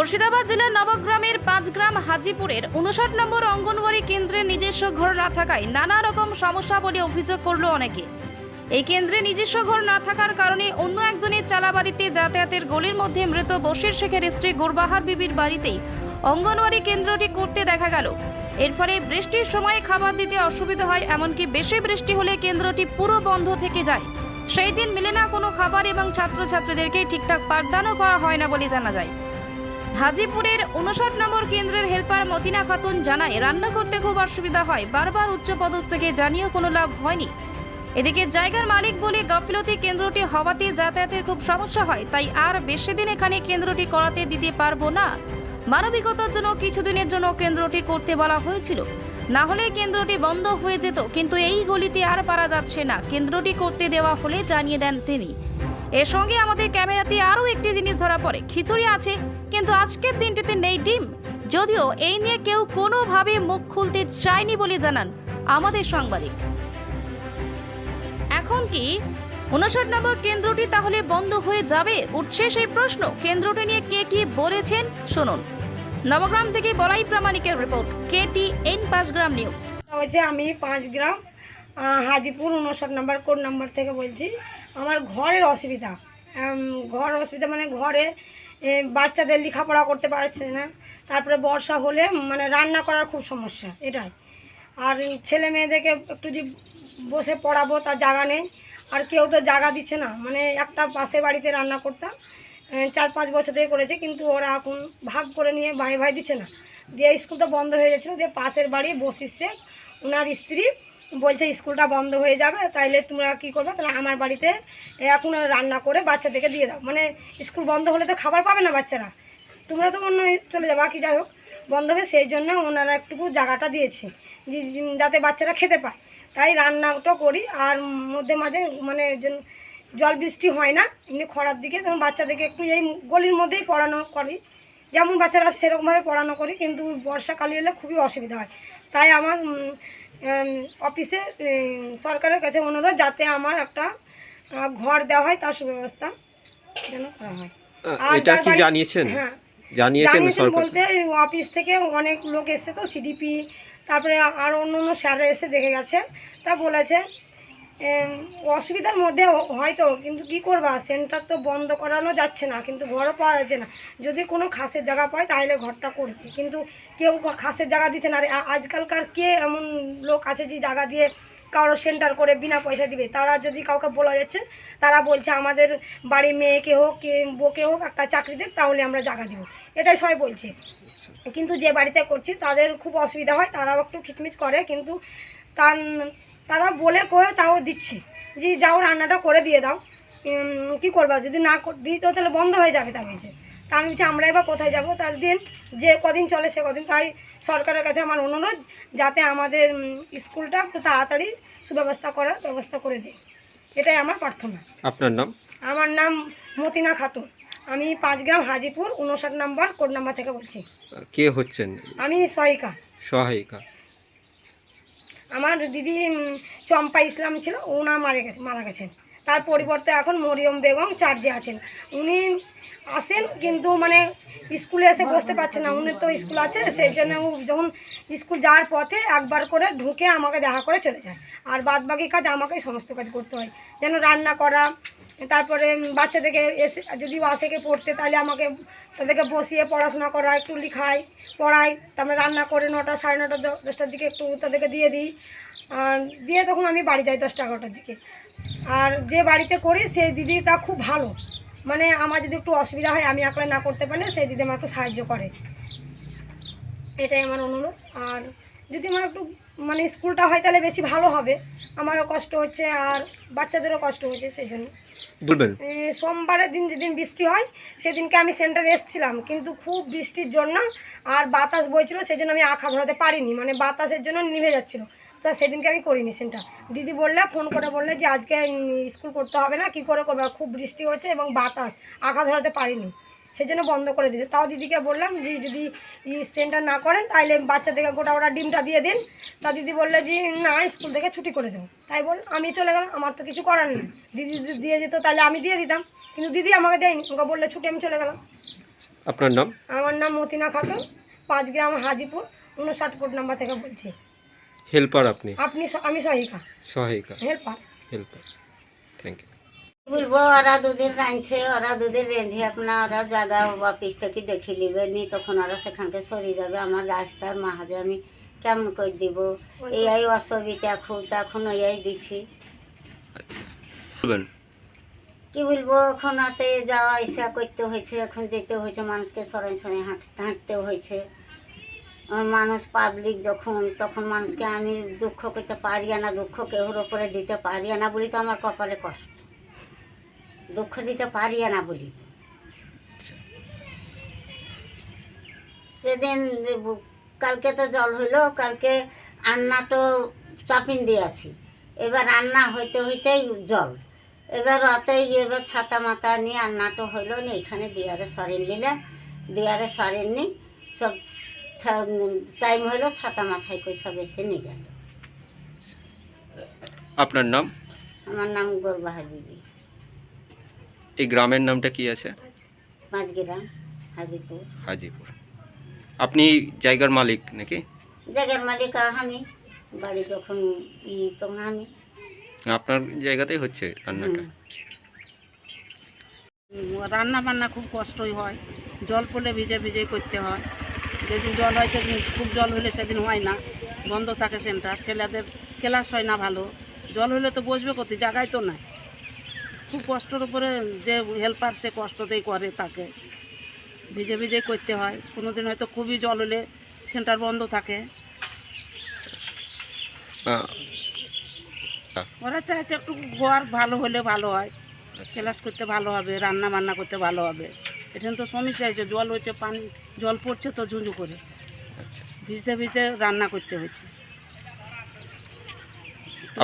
মুর্শিদাবাদ জেলার নবগ্রামের পাঁচগ্রাম হাজিপুরের উনষাট নম্বর অঙ্গনওয়াড়ি কেন্দ্রে নিজস্ব ঘর না থাকায় নানা রকম সমস্যা বলে অভিযোগ করল অনেকে। এই কেন্দ্রে নিজস্ব ঘর না থাকার কারণে অন্য একজনের চালাবাড়িতে যাতায়াতের গলির মধ্যে মৃত বশির শেখের স্ত্রী গুরবাহার বিবির বাড়িতেই অঙ্গনওয়াড়ি কেন্দ্রটি করতে দেখা গেল। এর ফলে বৃষ্টির সময় খাবার দিতে অসুবিধা হয়, এমনকি বেশি বৃষ্টি হলে কেন্দ্রটি পুরো বন্ধ থেকে যায়। সেই দিন মিলে না কোনো খাবার এবং ছাত্রছাত্রীদেরকে ঠিকঠাক পাঠদানও করা হয় না বলে জানা যায়। হাজিপুরের উনষাট নম্বর কেন্দ্রের হেল্পার মতিনা খাতুন জানায়, রান্না করতে খুব অসুবিধা হয়, বারবার উচ্চ থেকে জানিয়েও কোনো লাভ হয়নি। এদিকে জায়গার মালিক বলে গাফিলতি কেন্দ্রটি হওয়াতে যাতায়াতের খুব সমস্যা হয়, তাই আর বেশি দিন এখানে কেন্দ্রটি করাতে দিতে পারব না। মানবিকতার জন্য কিছুদিনের জন্য কেন্দ্রটি করতে বলা হয়েছিল। না হলে কেন্দ্রটি বন্ধ হয়ে যেত, কিন্তু এই গলিতে আর পারা যাচ্ছে না। কেন্দ্রটি করতে দেওয়া হলে জানিয়ে দেন তিনি। এর সঙ্গে আমাদের ক্যামেরাতে আরও একটি জিনিস ধরা পড়ে, খিচুড়ি আছে কিন্তু আজকের দিনটিতে নেই ডিম। যদিও এই নিয়ে কেউ কোনোভাবে মুখ খুলতে চায়নি বলে জানান আমাদের সাংবাদিক। এখন কি উনষাট নম্বর কেন্দ্রটি তাহলে বন্ধ হয়ে যাবে? উঠছে সেই প্রশ্ন। কেন্দ্রটি নিয়ে কে কি বলেছেন? শুনুন। নবগ্রাম থেকে বলাই প্রামাণিকের রিপোর্ট কেটি এন পাঁচ গ্রাম নিউজ। হচ্ছে আমি পাঁচ গ্রাম হাজিপুর উনষাট নম্বর কোড নাম্বার থেকে বলছি, আমার ঘরের অসুবিধা। ঘর অসুবিধা মানে ঘরে বাচ্চাদের লেখাপড়া করতে পারছে না। তারপরে বর্ষা হলে মানে রান্না করার খুব সমস্যা, এটাই। আর ছেলে মেয়েদেরকে একটু যদি বসে পড়াবো তার জায়গা নেই। আর কেউ তো জায়গা দিচ্ছে না মানে একটা পাশে বাড়িতে রান্না করতাম চার পাঁচ বছর থেকে করেছে, কিন্তু ওরা এখন ভাগ করে নিয়ে ভাই ভাই দিচ্ছে না। দিয়ে স্কুলটা বন্ধ হয়ে যাচ্ছিল, দিয়ে পাশের বাড়ি বসিচ্ছে। ওনার স্ত্রী বলছে, স্কুলটা বন্ধ হয়ে যাবে, তাইলে তোমরা কী করবে? তাহলে আমার বাড়িতে এখন রান্না করে বাচ্চাদেরকে দিয়ে দাও। মানে স্কুল বন্ধ হলে তো খাবার পাবে না বাচ্চারা। তোমরা তো অন্য চলে যাবা, কি যাই হোক, বন্ধ হবে, সেই জন্য ওনারা একটুকু জায়গাটা দিয়েছে যাতে বাচ্চারা খেতে পায়। তাই রান্নাটা করি, আর মধ্যে মাঝে মানে জল বৃষ্টি হয় না এমনি খরার দিকে তখন বাচ্চাদেরকে একটু এই গলির মধ্যেই পড়ানো করি। যেমন বাচ্চারা সেরকমভাবে পড়ানো করি কিন্তু বর্ষাকালে এলে খুবই অসুবিধা হয়। তাই আমার অফিসে সরকারের কাছে অনুরোধ যাতে আমার একটা ঘর দেওয়া হয় তার সুব্যবস্থা যেন করা হয়। আর এটা কি জানিয়েছেন? হ্যাঁ। জানিয়েছেন বলতে অফিস থেকে অনেক লোক এসছে তো সিডিপি তারপরে আর অন্য অন্য স্যাররা এসে দেখে গেছে। তা বলেছে অসুবিধার মধ্যে হয়তো, কিন্তু কি করবা? সেন্টার তো বন্ধ করানো যাচ্ছে না, কিন্তু ঘরও পাওয়া যাচ্ছে না। যদি কোনো খাসের জায়গা পায়, তাহলে ঘরটা করবে। কিন্তু কেউ খাসের জায়গা দিচ্ছে না। আর আজকালকার কে এমন লোক আছে যে জায়গা দিয়ে কারও সেন্টার করে বিনা পয়সা দিবে? তারা যদি কাউকে বলা যাচ্ছে, তারা বলছে, আমাদের বাড়ির মেয়েকে হোক, কে, বউকে হোক, একটা চাকরি দেখ তাহলে আমরা জায়গা দিব। এটাই সবাই বলছে। কিন্তু যে বাড়িতে করছি, তাদের খুব অসুবিধা হয়। তারাও একটু খিচমিচ করে, কিন্তু তার তারা বলে কয়ে তাও দিচ্ছে। যে যাও রান্নাটা করে দিয়ে দাও। কি করবা? যদি না কর- দিই তো তাহলে বন্ধ হয়ে যাবে তা বলছে তা আমি বলছি আমরা এবার কোথায় যাব? তার দিন যে কদিন চলে সে কদিন। তাই সরকারের কাছে আমার অনুরোধ যাতে আমাদের স্কুলটা একটু তাড়াতাড়ি সুব্যবস্থা করার ব্যবস্থা করে দিই। এটাই আমার প্রার্থনা। আপনার নাম? আমার নাম মতিনা খাতুন। আমি পাঁচ গ্রাম হাজিপুর উনষাট নাম্বার কোড নাম্বার থেকে বলছি। কে হচ্ছেন? আমি সহায়িকা। সহায়িকা। আমার দিদি চম্পা ইসলাম ছিল, ওনা মারা গেছে, মারা গেছেন। তার পরিবর্তে এখন মরিয়ম বেগম চার্জে আছেন। উনি আসেন, কিন্তু মানে স্কুলে এসে বসতে পারছে না। উনি তো স্কুল আছে, সেই জন্য যখন স্কুল যাওয়ার পথে একবার করে ঢুকে আমাকে দেখা করে চলে যায়। আর বাদবাকি কাজ আমাকে সমস্ত কাজ করতে হয়। যেন রান্না করা তারপরে বাচ্চাদেরকে এসে, যদি আসেকে পড়তে, তাহলে আমাকে তাদেরকে বসিয়ে পড়াশোনা করা একটু লিখাই পড়াই তারপরে রান্না করে নটা, সাড়ে নটা দশটার দিকে একটু তাদেরকে দিয়ে দিই। দিয়ে তখন আমি বাড়ি যাই দশটা, এগারোটার দিকে। আর যে বাড়িতে করি, সেই দিদিটা খুব ভালো। মানে আমার যদি একটু অসুবিধা হয়, আমি একলা না করতে পারলে, সেই দিদি আমার একটু সাহায্য করে। এটাই আমার অনুরোধ। আর যদি আমার একটু মানে স্কুলটা হয় তাহলে বেশি ভালো হবে। আমারও কষ্ট হচ্ছে আর বাচ্চাদেরও কষ্ট হচ্ছে সেই জন্য সোমবারের দিন যেদিন বৃষ্টি হয় সেদিনকে আমি সেন্টারে এসেছিলাম। কিন্তু খুব বৃষ্টির জন্য আর বাতাস বইছিল সেই জন্য আমি আখা ধরাতে পারিনি। মানে বাতাসের জন্য নিভে যাচ্ছিল। তা সেদিনকে আমি করিনি সেন্টার দিদি বললে ফোন করে বললে যে আজকে স্কুল করতে হবে না কি করে করবে? খুব বৃষ্টি হচ্ছে এবং বাতাস। আখা ধরাতে পারিনি। সেই জন্য বন্ধ করে দিয়েছে। তাও দিদিকে বললাম যে যদি সেন্টার না করেন তাহলে বাচ্চাদেরকে গোটা ওরা ডিমটা দিয়ে দিন। তা দিদি বললে যে না স্কুল থেকে ছুটি করে দেবো। তাই বল আমি চলে গেলাম আমার তো কিছু করার নেই। দিদি যদি দিয়ে যেত তাহলে আমি দিয়ে দিতাম। কিন্তু দিদি আমাকে দেয়নি ওকে বললে ছুটি আমি চলে গেলাম। আপনার নাম? আমার নাম মতিনা খাতুন পাঁচ গ্রাম হাজিপুর উনষাট কোড নাম্বার থেকে বলছি। হেল্পার আপনি? আপনি আমি সহিকা সহায়িকা। হেল্পার। হেল্পার। Thank you. বলব ওরা দুদিন রাঁধছে ওরা দুদিন রেঁধে আপনার ওরা জায়গা অফিস থেকে দেখে নিবে নি তখন ওরা সেখানকে সরে যাবে। আমার রাস্তার মাহাজে আমি কেমন করে দিব? এই অসুবিধা খুব তখন এই দিছি। আচ্ছা। কি বলব এখন হাতে যাওয়া আসা করতে হয়েছে এখন যেতে হয়েছে মানুষকে সরাই সরাই হাঁট হাঁটতে হয়েছে। মানুষ পাবলিক যখন তখন মানুষকে আমি দুঃখ করতে পারি না দুঃখ কেউর ওপরে দিতে পারি না বলি তো আমার কপালে কষ্ট। দুঃখ দিতে পারি না বলি। সেদিন কালকে তো জল হইল কালকে আন্না তো চাপিন দিয়েছি। এবার রান্না হইতে হইতেই জল। এবার অতই এবার ছাতা মাথা নিয়ে রান্নাটা হইল না এখানে দিয়ারে সরেন নিলাম দিয়ারে সরেন নি সব টাইম হইল ছাতা মাথায় করে সব এসে নিয়ে গেল। আপনার নাম? আমার নাম গোরবাহা বিবি। এই গ্রামের নামটা কি আছে? পাঁচ গ্রাম হাজিপুর। হাজিপুর। আপনি জায়গার মালিক নাকি? জায়গার মালিক আমি বাড়ি যখন ই তখন আমি। আপনার জায়গাতেই হচ্ছে রান্নাটা? রান্না বান্না খুব কষ্টই হয়। জল পড়লে ভিজে ভিজে করতে হয়। যেদিন জল হয় সেদিন খুব জল হলে সেদিন হয় না। বন্ধ থাকে সেন্টার। ছেলেদের ক্লাস হয় না ভালো। জল হলে তো বসবে কোথায়? জায়গায় তো নাই। খুব কষ্টর উপরে যে হেল্পার সে কষ্টতেই করে তাকে। ভিজে ভিজে করতে হয়। কোনো দিন হয়তো খুবই জল হলে সেন্টার বন্ধ থাকে। ওরা চাইছে একটু ঘর ভালো হলে ভালো হয়। ক্লাস করতে ভালো হবে রান্না বান্না করতে ভালো হবে। এখানে তো সমস্যা হয়েছে জল হয়েছে পানি জল পড়ছে তো ঝুঁঝু করে। আচ্ছা। ভিজতে ভিজতে রান্না করতে হয়েছে।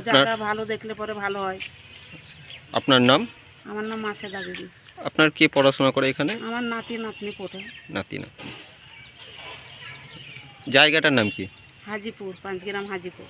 জায়গা ভালো দেখলে পরে ভালো হয়। আপনার নাম? আমার নাম মাসেদা দাদি। আপনার কে পড়াশোনা করে এখানে? আমার নাতি নাতনি পড়ে। নাতি নাতনি। জায়গাটার নাম কি? হাজিপুর পাঁচগ্রাম হাজিপুর।